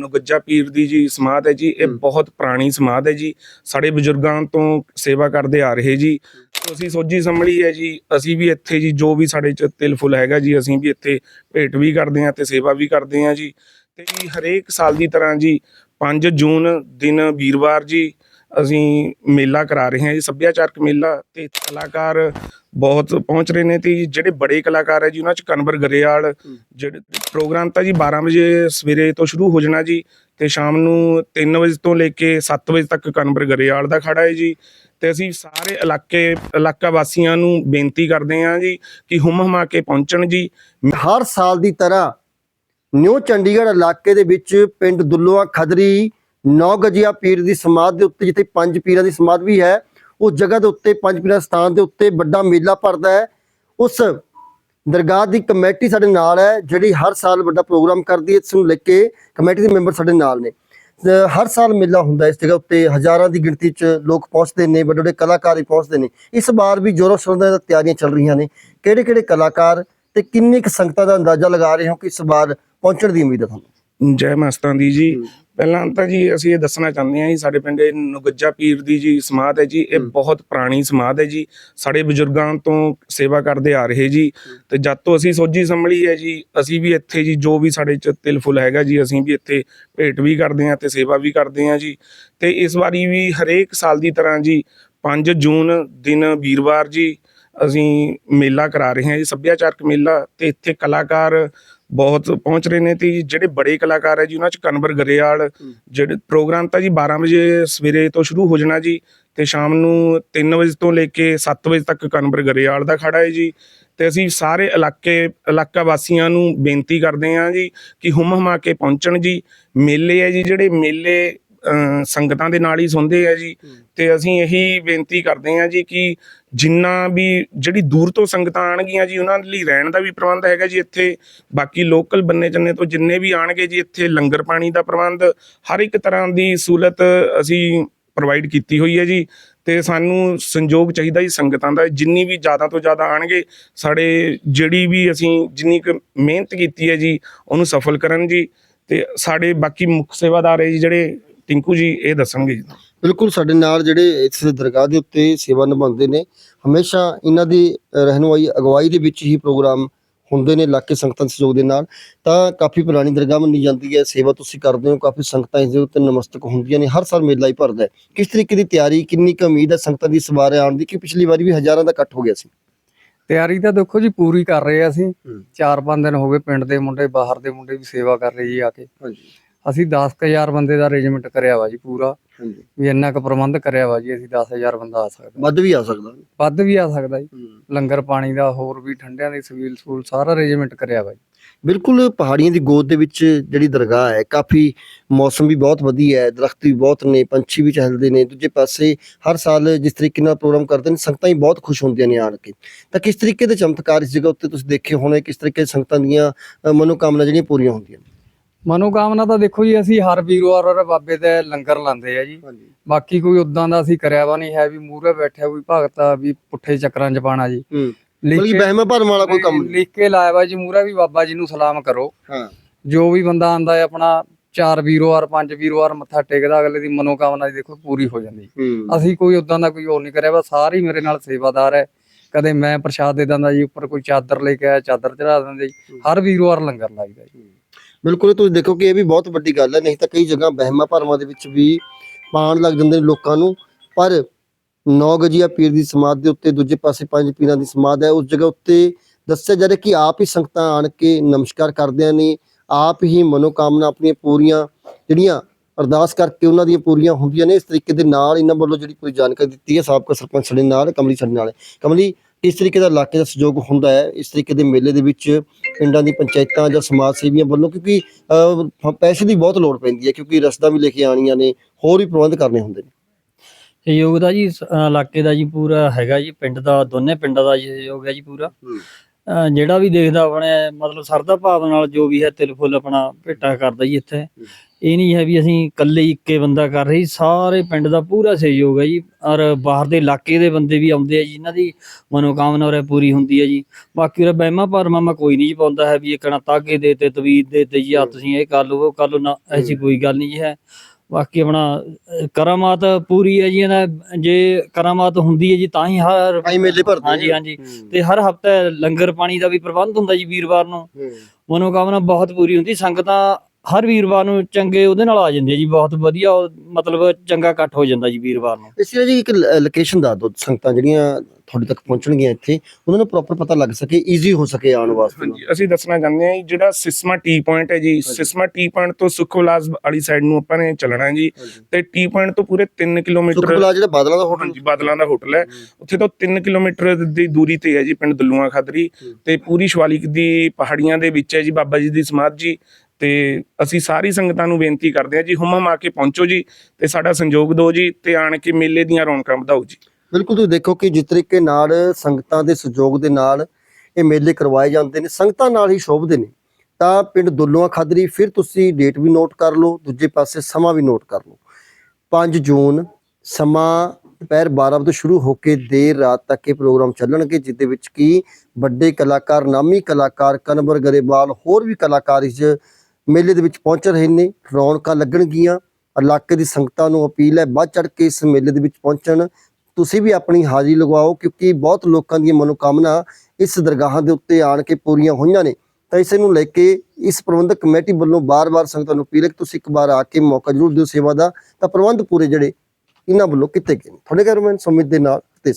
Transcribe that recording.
ਨਗੱਜਾ ਪੀਰ ਦੀ ਜੀ ਸਮਾਧ ਹੈ ਜੀ ਇਹ। ਬਹੁਤ ਪੁਰਾਣੀ ਸਮਾਧ ਹੈ ਜੀ। ਸਾਡੇ ਬਜ਼ੁਰਗਾਂ ਤੋਂ ਸੇਵਾ ਕਰਦੇ ਆ ਰਹੇ ਜੀ। ਅਸੀਂ ਸੋਝੀ ਸੰਭਲੀ ਹੈ ਜੀ ਅਸੀਂ ਵੀ ਇੱਥੇ ਜੀ ਜੋ ਵੀ ਸਾਡੇ ਚ ਤਿਲ ਫੁੱਲ ਹੈਗਾ ਜੀ ਅਸੀਂ ਵੀ ਇੱਥੇ ਭੇਟ ਵੀ ਕਰਦੇ ਹਾਂ ਤੇ ਸੇਵਾ ਵੀ ਕਰਦੇ ਹਾਂ ਜੀ। ਤੇ ਜੀ ਹਰੇਕ ਸਾਲ ਦੀ ਤਰ੍ਹਾਂ ਜੀ 5 ਜੂਨ ਦਿਨ ਵੀਰਵਾਰ ਜੀ ਅਸੀਂ ਮੇਲਾ ਕਰਾ ਰਹੇ ਹਾਂ ਜੀ ਸੱਭਿਆਚਾਰਕ ਮੇਲਾ ਤੇ ਕਲਾਕਾਰ ਬਹੁਤ ਪਹੁੰਚ ਰਹੇ ਨੇ ਤੇ ਜਿਹੜੇ ਬੜੇ ਕਲਾਕਾਰ ਹੈ ਜੀ, ਉਹਨਾਂ ਚ ਕਨਵਰ ਗਰੇਵਾਲ ਜਿਹੜੇ ਪ੍ਰੋਗਰਾਮ ਤਾਂ ਜੀ 12 ਵਜੇ ਸਵੇਰੇ ਤੋਂ ਸ਼ੁਰੂ ਹੋ ਜਾਣਾ ਜੀ ਤੇ ਸ਼ਾਮ ਨੂੰ 3 ਵਜੇ ਤੋਂ ਲੈ ਕੇ 7 ਵਜੇ ਤੱਕ ਕਨਵਰ ਗਰੇਵਾਲ ਦਾ ਖੜਾ ਹੈ ਜੀ ਤੇ ਅਸੀਂ ਸਾਰੇ ਇਲਾਕੇ, ਇਲਾਕਾ ਵਾਸੀਆਂ ਨੂੰ ਬੇਨਤੀ ਕਰਦੇ ਹਾਂ ਜੀ ਕਿ ਹੁਮ ਹਮਾ ਕੇ ਪਹੁੰਚਣ ਜੀ। ਹਰ ਸਾਲ ਦੀ ਤਰ੍ਹਾਂ ਨਿਊ ਚੰਡੀਗੜ੍ਹ ਇਲਾਕੇ ਦੇ ਵਿੱਚ ਪਿੰਡ ਦੁੱਲੋਆ ਖਦਰੀ ਨੌ ਗਜੀਆ ਪੀਰ ਦੀ ਸਮਾਧ ਦੇ ਉੱਤੇ ਜਿੱਥੇ ਪੰਜ ਪੀਰਾਂ ਦੀ ਸਮਾਧ ਵੀ ਹੈ ਉਸ ਜਗ੍ਹਾ ਦੇ ਉੱਤੇ ਪੰਜ ਪੀਰਾਂ ਸਥਾਨ ਦੇ ਉੱਤੇ ਵੱਡਾ ਮੇਲਾ ਭਰਦਾ ਹੈ। ਉਸ ਦਰਗਾਹ ਦੀ ਕਮੇਟੀ ਸਾਡੇ ਨਾਲ ਹੈ ਜਿਹੜੀ ਹਰ ਸਾਲ ਵੱਡਾ ਪ੍ਰੋਗਰਾਮ ਕਰਦੀ ਹੈ ਇਸ ਨੂੰ ਲੈ ਕੇ ਕਮੇਟੀ ਦੇ ਮੈਂਬਰ ਸਾਡੇ ਨਾਲ ਨੇ। ਹਰ ਸਾਲ ਮੇਲਾ ਹੁੰਦਾ ਇਸ ਜਗ੍ਹਾ ਉੱਤੇ ਹਜ਼ਾਰਾਂ ਦੀ ਗਿਣਤੀ 'ਚ ਲੋਕ ਪਹੁੰਚਦੇ ਨੇ ਵੱਡੇ ਵੱਡੇ ਕਲਾਕਾਰ ਵੀ ਪਹੁੰਚਦੇ ਨੇ। ਇਸ ਵਾਰ ਵੀ ਜੋਰੋ ਸ਼ੋਰ ਨਾਲ ਤਿਆਰੀਆਂ ਚੱਲ ਰਹੀਆਂ ਨੇ। ਕਿਹੜੇ ਕਿਹੜੇ ਕਲਾਕਾਰ ਤੇ ਕਿੰਨੀ ਕੁ ਸੰਗਤਾਂ ਦਾ ਅੰਦਾਜ਼ਾ ਲਗਾ ਰਹੇ ਹੋ ਕਿ ਇਸ ਵਾਰ ਪਹੁੰਚਣ ਦੀ ਉਮੀਦ ਹੈ ਤੁਹਾਨੂੰ? ਜੈ ਮਸਤਾਂ ਦੀ ਜੀ। ਪਹਿਲਾਂ ਤਾਂ ਜੀ ਅਸੀਂ ਇਹ ਦੱਸਣਾ ਚਾਹੁੰਦੇ ਹਾਂ ਜੀ ਸਾਡੇ ਪਿੰਡ ਇਹ ਨਗੱਜਾ ਪੀਰ ਦੀ ਜੀ ਸਮਾਧ ਹੈ ਜੀ ਇਹ। ਬਹੁਤ ਪੁਰਾਣੀ ਸਮਾਧ ਹੈ ਜੀ ਸਾਡੇ ਬਜ਼ੁਰਗਾਂ ਤੋਂ ਸੇਵਾ ਕਰਦੇ ਆ ਰਹੇ ਜੀ ਤੇ ਜਦ ਤੋਂ ਅਸੀਂ ਸੋਝੀ ਸੰਭਲੀ ਹੈ ਜੀ ਅਸੀਂ ਵੀ ਇੱਥੇ ਜੀ ਜੋ ਵੀ ਸਾਡੇ ਚ ਤਿਲ ਫੁੱਲ ਹੈਗਾ ਜੀ ਅਸੀਂ ਵੀ ਇੱਥੇ ਭੇਟ ਵੀ ਕਰਦੇ ਹਾਂ ਤੇ ਸੇਵਾ ਵੀ ਕਰਦੇ ਹਾਂ ਜੀ ਤੇ ਇਸ ਵਾਰੀ ਵੀ ਹਰੇਕ ਸਾਲ ਦੀ ਤਰ੍ਹਾਂ ਜੀ 5 ਜੂਨ ਦਿਨ ਵੀਰਵਾਰ ਜੀ ਅਸੀਂ ਮੇਲਾ ਕਰਾ ਰਹੇ ਹਾਂ ਜੀ ਸੱਭਿਆਚਾਰਕ ਮੇਲਾ ਤੇ ਇੱਥੇ ਕਲਾਕਾਰ ਬਹੁਤ ਪਹੁੰਚ ਰਹੇ ਨੇ ਤੇ ਜਿਹੜੇ ਬੜੇ ਕਲਾਕਾਰ ਹੈ ਜੀ ਉਹਨਾਂ ਚ ਕਨਵਰ ਗਰੇਵਾਲ ਜਿਹੜੇ ਪ੍ਰੋਗਰਾਮ ਤਾਂ ਜੀ 12 ਵਜੇ ਸਵੇਰੇ ਤੋਂ ਸ਼ੁਰੂ ਹੋ ਜਾਣਾ ਜੀ ਤੇ ਸ਼ਾਮ ਨੂੰ 3 ਵਜੇ ਤੋਂ ਲੈ ਕੇ 7 ਵਜੇ ਤੱਕ ਕਨਵਰ ਗਰੇਵਾਲ ਦਾ ਖੜਾ ਹੈ ਜੀ ਤੇ ਅਸੀਂ ਸਾਰੇ ਇਲਾਕੇ ਇਲਾਕਾ ਵਾਸੀਆਂ ਨੂੰ ਬੇਨਤੀ ਕਰਦੇ ਹਾਂ ਜੀ ਕਿ ਹੁਮ ਹਮਾ ਕੇ ਪਹੁੰਚਣ ਜੀ। ਮੇਲੇ ਹੈ ਜੀ ਜਿਹੜੇ ਮੇਲੇ ਸੰਗਤਾਂ ਦੇ ਨਾਲ ਹੀ ਸੁਣਦੇ ਆ ਜੀ। ਤੇ ਅਸੀਂ ਇਹੀ ਬੇਨਤੀ ਕਰਦੇ ਹਾਂ ਜੀ ਕਿ ਜਿੰਨਾ ਵੀ ਜਿਹੜੀ ਦੂਰ ਤੋਂ ਸੰਗਤਾਂ ਆਣਗੀਆਂ ਜੀ ਉਹਨਾਂ ਲਈ ਰਹਿਣ ਦਾ ਵੀ ਪ੍ਰਬੰਧ ਹੈਗਾ ਜੀ ਇੱਥੇ। ਬਾਕੀ ਲੋਕਲ ਬੰਨੇ ਚੰਨੇ ਤੋਂ ਜਿੰਨੇ ਵੀ ਆਣਗੇ ਜੀ ਇੱਥੇ ਲੰਗਰ ਪਾਣੀ ਦਾ ਪ੍ਰਬੰਧ ਹਰ ਇੱਕ ਤਰ੍ਹਾਂ ਦੀ ਸਹੂਲਤ ਅਸੀਂ ਪ੍ਰੋਵਾਈਡ ਕੀਤੀ ਹੋਈ ਹੈ ਜੀ। ਤੇ ਸਾਨੂੰ ਸੰਯੋਗ ਚਾਹੀਦਾ ਜੀ ਸੰਗਤਾਂ ਦਾ ਜਿੰਨੀ ਵੀ ਜ਼ਿਆਦਾ ਤੋਂ ਜ਼ਿਆਦਾ ਆਣਗੇ ਸਾਡੇ ਜਿਹੜੀ ਵੀ ਅਸੀਂ ਜਿੰਨੀ ਕੁ ਮਿਹਨਤ ਕੀਤੀ ਹੈ ਜੀ ਉਹਨੂੰ ਸਫਲ ਕਰਨ ਜੀ। ਤੇ ਸਾਡੇ ਬਾਕੀ ਮੁੱਖ ਸੇਵਾਦਾਰ ਹੈ ਜੀ ਜਿਹੜੇ ਟਿੰਕੂ ਜੀ ਇਹ ਦੱਸਣਗੇ ਜੀ। ਬਿਲਕੁਲ ਸਾਡੇ ਨਾਲ ਜਿਹੜੇ ਇਸ ਦਰਗਾਹ ਦੇ ਉੱਤੇ ਸੇਵਾ ਨਿਭਾਉਂਦੇ ਨੇ ਹਮੇਸ਼ਾ ਇਹਨਾਂ ਦੀ ਰਹਿਨੁਮਾਈ ਅਗਵਾਈ ਦੇ ਵਿੱਚ ਹੀ ਪ੍ਰੋਗਰਾਮ ਹੁੰਦੇ ਨੇ ਇਲਾਕੇ ਸੰਗਤਾਂ ਦੇ ਸਹਿਯੋਗ ਦੇ ਨਾਲ। ਤਾਂ ਕਾਫੀ ਪੁਰਾਣੀ ਦਰਗਾਹ ਮੰਨੀ ਜਾਂਦੀ ਹੈ ਸੇਵਾ ਤੁਸੀਂ ਕਰਦੇ ਹੋ ਕਾਫੀ ਸੰਗਤਾਂ ਇਸ ਦੇ ਉੱਤੇ ਨਮਸਤਕ ਹੁੰਦੀਆਂ ਨੇ ਹਰ ਸਾਲ ਮੇਲਾ ਹੀ ਭਰਦਾ ਹੈ। ਕਿਸ ਤਰੀਕੇ ਦੀ ਤਿਆਰੀ ਕਿੰਨੀ ਕੁ ਉਮੀਦ ਹੈ ਸੰਗਤਾਂ ਦੀ ਇਸ ਵਾਰ ਆਉਣ ਦੀ ਕਿ ਪਿਛਲੀ ਵਾਰੀ ਵੀ ਹਜ਼ਾਰਾਂ ਦਾ ਇਕੱਠ ਹੋ ਗਿਆ ਸੀ? ਤਿਆਰੀ ਤਾਂ ਦੇਖੋ ਜੀ ਪੂਰੀ ਕਰ ਰਹੇ ਆ ਅਸੀਂ। ਹੂੰ। 4-5 ਦਿਨ ਹੋ ਗਏ ਪਿੰਡ ਦੇ ਮੁੰਡੇ ਬਾਹਰ ਦੇ ਮੁੰਡੇ ਵੀ ਸੇਵਾ ਕਰ ਰਹੇ ਜੀ ਆ ਕੇ। ਹਾਂਜੀ। ਅਸੀਂ 10000 ਬੰਦੇ ਦਾ ਅਰੇਂਜਮੈਂਟ ਕਰਿਆ ਵਾ ਜੀ ਪੂਰਾ ਹਾਂਜੀ। ਵੀ ਇੰਨਾ ਕੁ ਪ੍ਰਬੰਧ ਕਰਿਆ ਵਾ ਜੀ ਅਸੀਂ 10000 ਬੰਦਾ ਆ ਸਕਦਾ। ਵੱਧ ਵੀ ਆ ਸਕਦਾ। ਵੱਧ ਵੀ ਆ ਸਕਦਾ ਜੀ। ਲੰਗਰ ਪਾਣੀ ਦਾ ਹੋਰ ਵੀ ਠੰਡਿਆਂ ਦੀ ਸਵੀਲ ਸੂਲ ਸਾਰਾ ਅਰੇਂਜਮੈਂਟ ਕਰਿਆ ਵਾ ਜੀ। ਬਿਲਕੁਲ ਪਹਾੜੀਆਂ ਦੀ ਗੋਦ ਦੇ ਵਿੱਚ ਜਿਹੜੀ ਦਰਗਾਹ ਹੈ ਕਾਫੀ ਮੌਸਮ ਵੀ ਬਹੁਤ ਵਧੀਆ ਹੈ ਦਰਖਤ ਵੀ ਬਹੁਤ ਨੇ ਪੰਛੀ ਵੀ ਚਹਿਲਦੇ ਨੇ ਦੂਜੇ ਪਾਸੇ ਹਰ ਸਾਲ ਜਿਸ ਤਰੀਕੇ ਨਾਲ ਪ੍ਰੋਗਰਾਮ ਕਰਦੇ ਨੇ ਸੰਗਤਾਂ ਹੀ ਬਹੁਤ ਖੁਸ਼ ਹੁੰਦੀਆਂ ਨੇ ਆਣ ਕੇ। ਤਾਂ ਕਿਸ ਤਰੀਕੇ ਦੇ ਚਮਤਕਾਰ ਇਸ ਜਗ੍ਹਾ ਉੱਤੇ ਤੁਸੀਂ ਦੇਖੇ ਹੋਣੇ ਕਿਸ ਤਰੀਕੇ ਸੰਗਤਾਂ ਦੀਆਂ ਅ, ਮਨੋਕਾਮਨਾ ਜਿਹੜੀਆਂ ਪੂਰੀਆਂ ਹੁੰਦੀਆਂ ਨੇ? ਮਨੋਕਾਮਨਾ ਤਾਂ ਦੇਖੋ ਜੀ ਅਸੀਂ ਹਰ ਵੀਰਵਾਰ ਔਰ ਬਾਬੇ ਦੇ ਲੰਗਰ ਲਾਉਂਦੇ ਆ ਜੀ। ਬਾਕੀ ਕੋਈ ਉਦਾਂ ਦਾ ਅਸੀਂ ਕਰਿਆ ਵਾ ਨਹੀਂ ਹੈ ਵੀ ਮੂਹਰੇ ਬੈਠਿਆ ਕੋਈ ਭਗਤ ਵੀ ਪੁੱਠੇ ਚੱਕਰਾਂ 'ਚ ਪਾਣਾ ਜੀ। ਬਲਕਿ ਬਹਿਮਾ ਭਰਮ ਵਾਲਾ ਕੋਈ ਕੰਮ ਲਿਖ ਕੇ ਲਾਇਆ ਵਾ ਜੀ ਮੂਹਰੇ ਵੀ ਬਾਬਾ ਜੀ ਨੂੰ ਸਲਾਮ ਕਰੋ। ਹਾਂ। ਜੋ ਵੀ ਬੰਦਾ ਆਂਦਾ ਹੈ ਆਪਣਾ ਚਾਰ ਵੀਰਵਾਰ ਪੰਜ ਵੀਰਵਾਰ ਮੱਥਾ ਟੇਕਦਾ ਅਗਲੇ ਦੀ ਮਨੋਕਾਮਨਾ ਜੀ ਦੇਖੋ ਪੂਰੀ ਹੋ ਜਾਂਦੀ। ਅਸੀਂ ਕੋਈ ਉਦਾਂ ਦਾ ਕੋਈ ਹੋਰ ਨਹੀਂ ਕਰਿਆ ਵਾ ਸਾਰੇ ਮੇਰੇ ਨਾਲ ਸੇਵਾਦਾਰ ਹੈ। ਕਦੇ ਮੈਂ ਪ੍ਰਸ਼ਾਦ ਦੇ ਦਿੰਦਾ ਜੀ ਉੱਪਰ ਕੋਈ ਚਾਦਰ ਲੈ ਕੇ ਆਇਆ ਚਾਦਰ ਚੜਾ ਦਿੰਦੇ ਜੀ। ਹਰ ਵੀਰਵਾਰ ਲੰਗਰ ਲਾਈਦਾ ਜੀ। ਬਿਲਕੁਲ, ਤੁਸੀਂ ਦੇਖੋ ਕਿ ਇਹ ਵੀ ਬਹੁਤ ਵੱਡੀ ਗੱਲ ਹੈ, ਨਹੀਂ ਤਾਂ ਕਈ ਜਗ੍ਹਾ ਵਹਿਮਾਂ ਭਰਮਾਂ ਦੇ ਵਿੱਚ ਵੀ ਪਾਣ ਲੱਗ ਜਾਂਦੇ ਨੇ ਲੋਕਾਂ ਨੂੰ, ਪਰ ਨੌ ਗਜੀਆ ਪੀਰ ਦੀ ਸਮਾਧ ਦੇ ਉੱਤੇ, ਦੂਜੇ ਪਾਸੇ ਪੰਜ ਪੀਰਾਂ ਦੀ ਸਮਾਧ ਹੈ, ਉਸ ਜਗ੍ਹਾ ਉੱਤੇ ਦੱਸਿਆ ਜਾ ਰਿਹਾ ਕਿ ਆਪ ਹੀ ਸੰਗਤਾਂ ਆਣ ਕੇ ਨਮਸਕਾਰ ਕਰਦਿਆਂ ਨੇ, ਆਪ ਹੀ ਮਨੋਕਾਮਨਾ ਆਪਣੀਆਂ ਪੂਰੀਆਂ ਜਿਹੜੀਆਂ ਅਰਦਾਸ ਕਰਕੇ ਉਹਨਾਂ ਦੀਆਂ ਪੂਰੀਆਂ ਹੁੰਦੀਆਂ ਨੇ, ਇਸ ਤਰੀਕੇ ਦੇ ਨਾਲ ਇਹਨਾਂ ਵੱਲੋਂ ਜਿਹੜੀ ਪੂਰੀ ਜਾਣਕਾਰੀ ਦਿੱਤੀ ਹੈ, ਸਾਬਕਾ ਸਰਪੰਚ ਸਾਡੇ ਨਾਲ, ਕਮਲੀ ਸਾਡੇ ਨਾਲ ਕਮਲੀ ਕਿਸ ਤਰੀਕੇ ਦਾ ਇਲਾਕੇ ਦਾ ਸਹਿਯੋਗ ਹੁੰਦਾ ਹੈ ਇਸ ਤਰੀਕੇ ਦੇ ਮੇਲੇ ਦੇ ਵਿੱਚ ਪਿੰਡਾਂ ਦੀ ਪੰਚਾਇਤਾਂ ਜਾਂ ਸਮਾਜ ਸੇਵੀਆਂ ਵੱਲੋਂ ਕਿਉਂਕਿ ਅਹ, ਪੈਸੇ ਦੀ ਬਹੁਤ ਲੋੜ ਪੈਂਦੀ ਹੈ ਕਿਉਂਕਿ ਰਸਦਾਂ ਵੀ ਲੈ ਕੇ ਆਣੀਆਂ ਨੇ ਹੋਰ ਵੀ ਪ੍ਰਬੰਧ ਕਰਨੇ ਹੁੰਦੇ ਨੇ। ਸਹਿਯੋਗ ਦਾ ਜੀ ਸ- ਇਲਾਕੇ ਦਾ ਜੀ ਪੂਰਾ ਹੈਗਾ ਜੀ ਪਿੰਡ ਦਾ ਦੋਨੇ ਪਿੰਡਾਂ ਦਾ ਜੀ ਸਹਿਯੋਗ ਹੈ ਜੀ ਪੂਰਾ। ਜਿਹੜਾ ਵੀ ਦੇਖਦਾ ਆਪਣੇ ਮਤਲਬ ਸਰਦਾ ਭਾਵ ਨਾਲ ਜੋ ਵੀ ਹੈ ਤਿਲ ਫੁੱਲ ਆਪਣਾ ਭੇਟਾ ਕਰਦਾ ਜੀ ਇੱਥੇ। ਇਹ ਨਹੀਂ ਹੈ ਵੀ ਅਸੀਂ ਇਕੱਲੇ ਹੀ ਇੱਕੇ ਬੰਦਾ ਕਰ ਰਹੀ ਸਾਰੇ ਪਿੰਡ ਦਾ ਪੂਰਾ ਸਹਿਯੋਗ ਹੈ ਜੀ। ਔਰ ਬਾਹਰ ਦੇ ਇਲਾਕੇ ਦੇ ਬੰਦੇ ਵੀ ਆਉਂਦੇ ਆ ਜੀ ਇਹਨਾਂ ਦੀ ਮਨੋਕਾਮਨਾ ਉਰੇ ਪੂਰੀ ਹੁੰਦੀ ਹੈ ਜੀ। ਬਾਕੀ ਉਹ ਬਹਿਮਾ ਭਰਮਾਂ ਕੋਈ ਨਹੀਂ ਪਾਉਂਦਾ ਹੈ ਵੀ ਇਹ ਕਣਾ ਤਾਗੇ ਦੇ ਤੇ ਤਵੀਰ ਦੇ ਤੇ ਜੀ ਆ ਤੁਸੀਂ ਇਹ ਕਰ ਲਓ ਉਹ ਕਰ ਲਓ ਨਾ ਐਸੀ ਕੋਈ ਗੱਲ ਨਹੀਂ ਜੀ ਹੈ। ਬਾਕੀ ਆਪਣਾ ਕਰਾਮਾਤ ਪੂਰੀ ਹੈ ਜੀ ਇਹਨਾਂ ਜੇ ਕਰਾਮਾਤ ਹੁੰਦੀ ਹੈ ਜੀ ਤਾਂ ਹੀ ਹਰ ਮੇਲੇ ਭਰਦੇ ਹਾਂਜੀ ਹਾਂਜੀ। ਤੇ ਹਰ ਹਫ਼ਤੇ ਲੰਗਰ ਪਾਣੀ ਦਾ ਵੀ ਪ੍ਰਬੰਧ ਹੁੰਦਾ ਜੀ ਵੀਰਵਾਰ ਨੂੰ। ਮਨੋਕਾਮਨਾ ਬਹੁਤ ਪੂਰੀ ਹੁੰਦੀ ਸੰਗਤਾਂ ਹਰ ਵੀਰਵਾਰ ਨੂੰ ਚੰਗੇ ਉਹਦੇ ਨਾਲ ਆ ਜਾਂਦੇ ਜੀ ਬਹੁਤ ਵਧੀਆ ਉਹ ਮਤਲਬ ਚੰਗਾ ਇਕੱਠ ਹੋ ਜਾਂਦਾ ਜੀ ਵੀਰਵਾਰ ਨੂੰ। ਇਸ ਲਈ ਜੀ ਇੱਕ ਲੋਕੇਸ਼ਨ ਦੱਸ ਦਿਓ ਸੰਗਤਾਂ ਜਿਹੜੀਆਂ ਤੁਹਾਡੇ ਤੱਕ ਪਹੁੰਚਣਗੀਆਂ ਇੱਥੇ ਉਹਨਾਂ ਨੂੰ ਪ੍ਰੋਪਰ ਪਤਾ ਲੱਗ ਸਕੇ ਈਜ਼ੀ ਹੋ ਸਕੇ ਆਉਣ ਵਾਸਤੇ। ਹਾਂਜੀ ਅਸੀਂ ਦੱਸਣਾ ਚਾਹੁੰਦੇ ਹਾਂ ਜੀ, ਜਿਹੜਾ ਸਿਸਮਾ ਟੀ ਪੁਆਇੰਟ ਹੈ ਜੀ ਸਿਸਮਾ ਟੀ ਪੁਆਇੰਟ ਤੋਂ ਸੁਖਵਲਾਸ ਵਾਲੀ ਸਾਈਡ ਨੂੰ ਆਪਾਂ ਨੇ ਚੱਲਣਾ ਹੈ ਜੀ ਤੇ ਟੀ ਪੁਆਇੰਟ ਤੋਂ ਪੂਰੇ 3 ਕਿਲੋਮੀਟਰ ਸੁਖਪਲਾ ਜਿਹੜਾ ਬਾਦਲਾਂ ਦਾ ਹੋਟਲ ਹਾਂਜੀ ਬਾਦਲਾਂ ਦਾ ਹੋਟਲ ਹੈ। ਉੱਥੇ ਤੋਂ 3 ਕਿਲੋਮੀਟਰ ਦੀ ਦੂਰੀ ਤੇ ਹੈ ਜੀ ਪਿੰਡ ਦਲੂਆ ਖਾਦਰੀ ਤੇ ਪੂਰੀ ਸ਼ਿਵਾਲਿਕ ਦੀ ਪਹਾੜੀਆਂ ਦੇ ਵਿੱਚ ਹੈ ਜੀ ਬਾਬਾ ਜੀ ਦੀ ਸਮਾਧ ਜੀ ਤੇ ਅਸੀਂ ਸਾਰੀ ਸੰਗਤਾਂ ਨੂੰ ਬੇਨਤੀ ਕਰਦੇ ਹਾਂ ਜੀ, ਹੁਮਮ ਆ ਕੇ ਪਹੁੰਚੋ ਜੀ ਤੇ ਸਾਡਾ ਸੰਯੋਗ ਦਿਓ ਜੀ ਤੇ ਆਣ ਕੇ ਮੇਲੇ ਦੀਆਂ ਰੌਣਕਾਂ ਵਧਾਓ ਜੀ। ਬਿਲਕੁਲ, ਤੁਸੀਂ ਦੇਖੋ ਕਿ ਜਿਸ ਤਰੀਕੇ ਨਾਲ ਸੰਗਤਾਂ ਦੇ ਸਹਿਯੋਗ ਦੇ ਨਾਲ ਇਹ ਮੇਲੇ ਕਰਵਾਏ ਜਾਂਦੇ ਨੇ, ਸੰਗਤਾਂ ਨਾਲ ਹੀ ਸ਼ੋਭਦੇ ਨੇ। ਤਾਂ ਪਿੰਡ ਦੁੱਲੋਆਂ ਖਾਦਰੀ, ਫਿਰ ਤੁਸੀਂ ਡੇਟ ਵੀ ਨੋਟ ਕਰ ਲਓ, ਦੂਜੇ ਪਾਸੇ ਸਮਾਂ ਵੀ ਨੋਟ ਕਰ ਲਓ। 5 ਜੂਨ, ਸਮਾਂ ਦੁਪਹਿਰ 12 ਵਜੇ ਤੋਂ ਸ਼ੁਰੂ ਹੋ ਕੇ ਦੇਰ ਰਾਤ ਤੱਕ ਇਹ ਪ੍ਰੋਗਰਾਮ ਚੱਲਣਗੇ ਜਿਸ ਦੇ ਵਿੱਚ ਕੀ ਵੱਡੇ ਕਲਾਕਾਰ, ਨਾਮੀ ਕਲਾਕਾਰ, ਕਨਵਰ ਗਰੇਵਾਲ, ਹੋਰ ਵੀ ਕਲਾਕਾਰ ਇਸ ਮੇਲੇ ਦੇ ਵਿੱਚ ਪਹੁੰਚ ਰਹੇ ਨੇ। ਰੌਣਕਾਂ ਲੱਗਣਗੀਆਂ। ਇਲਾਕੇ ਦੀ ਸੰਗਤਾਂ ਨੂੰ ਅਪੀਲ ਹੈ ਵੱਧ ਚੜ ਕੇ ਇਸ ਮੇਲੇ ਦੇ ਵਿੱਚ ਪਹੁੰਚਣ। ਤੁਸੀਂ ਵੀ ਆਪਣੀ ਹਾਜ਼ਰੀ ਲਗਵਾਓ ਕਿਉਂਕਿ ਬਹੁਤ ਲੋਕਾਂ ਦੀਆਂ ਮਨੋਕਾਮਨਾ ਇਸ ਦਰਗਾਹਾਂ ਦੇ ਉੱਤੇ ਆਣ ਕੇ ਪੂਰੀਆਂ ਹੋਈਆਂ ਨੇ। ਤਾਂ ਇਸੇ ਨੂੰ ਲੈ ਕੇ ਇਸ ਪ੍ਰਬੰਧਕ ਕਮੇਟੀ ਵੱਲੋਂ ਬਾਰ-ਬਾਰ ਸੰਗਤਾਂ ਨੂੰ ਅਪੀਲ ਹੈ ਕਿ ਤੁਸੀਂ ਇੱਕ ਵਾਰ ਆ ਕੇ ਮੌਕਾ ਜ਼ਰੂਰ ਦਿਓ ਸੇਵਾ ਦਾ। ਤਾਂ ਪ੍ਰਬੰਧ ਪੂਰੇ ਜਿਹੜੇ ਇਹਨਾਂ ਵੱਲੋਂ ਕੀਤੇ ਗਏ ਨੇ। ਤੁਹਾਡੇ ਕੈਮਰਾਮੈਨ ਸੁਮਿਤ ਦੇ ਨਾਲ, ਤੇ